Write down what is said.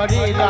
হরিরা